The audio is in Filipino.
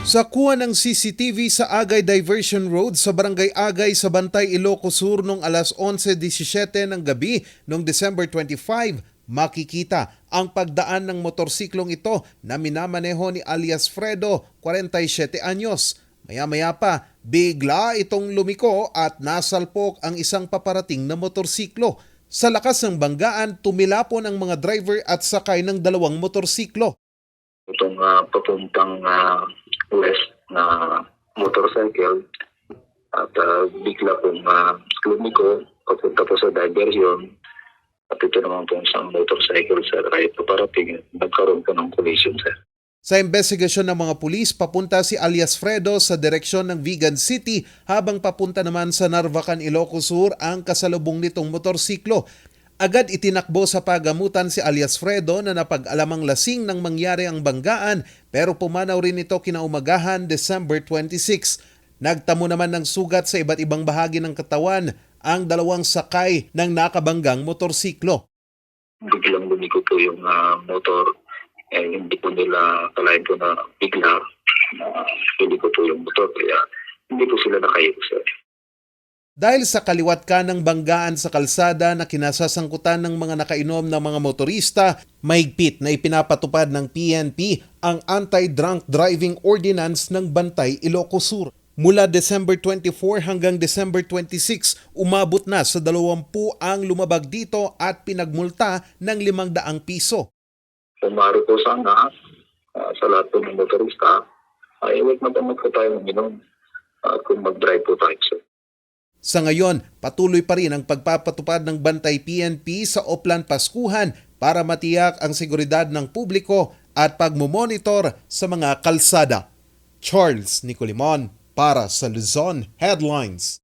Sa kuha ng CCTV sa Agay Diversion Road sa Barangay Agay sa Bantay, Ilocos Sur noong alas 11.17 ng gabi noong December 25, makikita ang pagdaan ng motorsiklong ito na minamaneho ni alias Fredo, 47 anyos. Maya-maya pa, bigla itong lumiko at nasalpok ang isang paparating na motorsiklo. Sa lakas ng banggaan, tumilapon ang mga driver at sakay ng dalawang motorsiklo. itong ah, papuntang ah, west na motorcycle at ah, bigla pong uh, lumiko papunta po sa diversion at ito naman pong isang motorcycle sir ay paparating nagkaroon po ng collision sir. Sa investigasyon ng mga pulis, papunta si alias Fredo sa direksyon ng Vigan City habang papunta naman sa Narvacan, Ilocos Sur ang kasalubong nitong motorsiklo. Agad itinakbo sa pagamutan si alias Fredo na napag-alamang lasing nang mangyari ang banggaan pero pumanaw rin ito kinaumagahan December 26. Nagtamo naman ng sugat sa iba't ibang bahagi ng katawan ang dalawang sakay ng nakabanggang motorsiklo. Biglang lumiko po yung ah, motor eh, hindi po nila kalain po na bigla na lumiko po yung motor kaya hindi po sila nakayo sir. Dahil sa kaliwat ka ng banggaan sa kalsada na kinasasangkutan ng mga nakainom na mga motorista, mahigpit na ipinapatupad ng PNP ang Anti-Drunk Driving Ordinance ng Bantay, Ilocos Sur. Mula December 24 hanggang December 26, umabot na sa 20 ang lumabag dito at pinagmulta ng 500 piso. Pumaro po sana ah, sa lahat po ng motorista ay huwag matamad po tayo uminom at kung mag-drive po tayo. Sa ngayon, patuloy pa rin ang pagpapatupad ng Bantay PNP sa Oplan Paskuhan para matiyak ang seguridad ng publiko at pagmumonitor sa mga kalsada. Charles Nicolimon para sa Luzon Headlines.